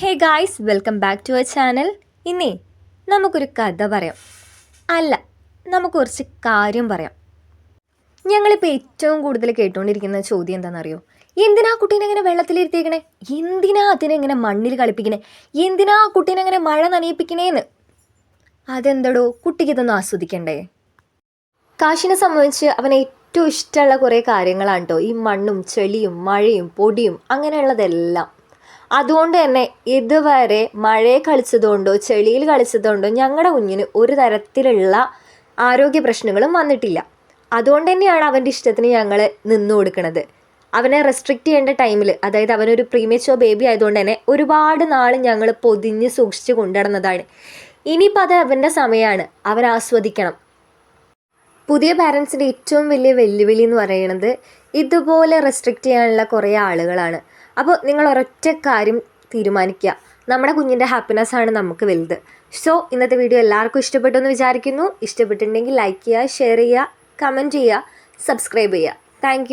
Hey guys welcome back to our channel ഇന്നേ നമുക്കൊരു കഥ പറയാം. അല്ല നമുക്ക് കുറച്ച് കാര്യം പറയാം. ഞങ്ങളിപ്പോൾ ഏറ്റവും കൂടുതൽ കേട്ടുകൊണ്ടിരിക്കുന്ന ചോദ്യം എന്താണെന്നറിയോ എന്തിനാ കുട്ടീനെ ഇങ്ങനെ വെള്ളത്തിലിരുത്തിയേക്കണേ? എന്തിനാ അതിനെ ഇങ്ങനെ മണ്ണിൽ കളിപ്പിക്കണേ? എന്തിനാ കുട്ടീനെ ഇങ്ങനെ മഴ നനയിപ്പിക്കണേന്ന്? അതെന്തടോ കുട്ടിക്ക് ഇതൊന്നും ആസ്വദിക്കണ്ടേ? കാശിനെ സംബന്ധിച്ച് അവൻ ഏറ്റവും ഇഷ്ടമുള്ള കുറേ കാര്യങ്ങളാണ് കേട്ടോ ഈ മണ്ണും ചെളിയും മഴയും പൊടിയും അങ്ങനെയുള്ളതെല്ലാം. അതുകൊണ്ട് തന്നെ ഇതുവരെ മഴയെ കളിച്ചതുകൊണ്ടോ ചെളിയിൽ കളിച്ചതുകൊണ്ടോ ഞങ്ങളുടെ കുഞ്ഞിന് ഒരു തരത്തിലുള്ള ആരോഗ്യ പ്രശ്നങ്ങളും വന്നിട്ടില്ല. അതുകൊണ്ട് തന്നെയാണ് അവന്റെ ഇഷ്ടത്തിന് ഞങ്ങൾ നിന്നു കൊടുക്കുന്നത് അവനെ റെസ്ട്രിക്റ്റ് ചെയ്യേണ്ട ടൈമിൽ അതായത് അവനൊരു പ്രീമേച്ചോ ബേബി ആയതുകൊണ്ട് തന്നെ ഒരുപാട് നാൾ ഞങ്ങൾ പൊതിഞ്ഞ് സൂക്ഷിച്ച് കൊണ്ടുനടന്നതാണ്. ഇനിയിപ്പോൾ അത് അവന്റെ സമയമാണ് അവൻ ആസ്വദിക്കണം. പുതിയ പാരൻസിന്റെ ഏറ്റവും വലിയ വെല്ലുവിളി എന്ന് പറയുന്നത് ഇതുപോലെ റെസ്ട്രിക്റ്റ് ചെയ്യാനുള്ള കുറേ ആളുകളാണ്. അപ്പോൾ നിങ്ങൾ ഒരൊറ്റ കാര്യം തീരുമാനിക്കുക. നമ്മുടെ കുഞ്ഞിന്റെ ഹാപ്പിനെസ് ആണ് നമുക്ക് വലുത്. സോ ഇന്നത്തെ വീഡിയോ എല്ലാവർക്കും ഇഷ്ടപ്പെട്ടു എന്ന് വിചാരിക്കുന്നു. ഇഷ്ടപ്പെട്ടിട്ടുണ്ടെങ്കിൽ ലൈക്ക് ചെയ്യുക ഷെയർ ചെയ്യുക കമന്റ് ചെയ്യുക സബ്സ്ക്രൈബ് ചെയ്യുക. താങ്ക്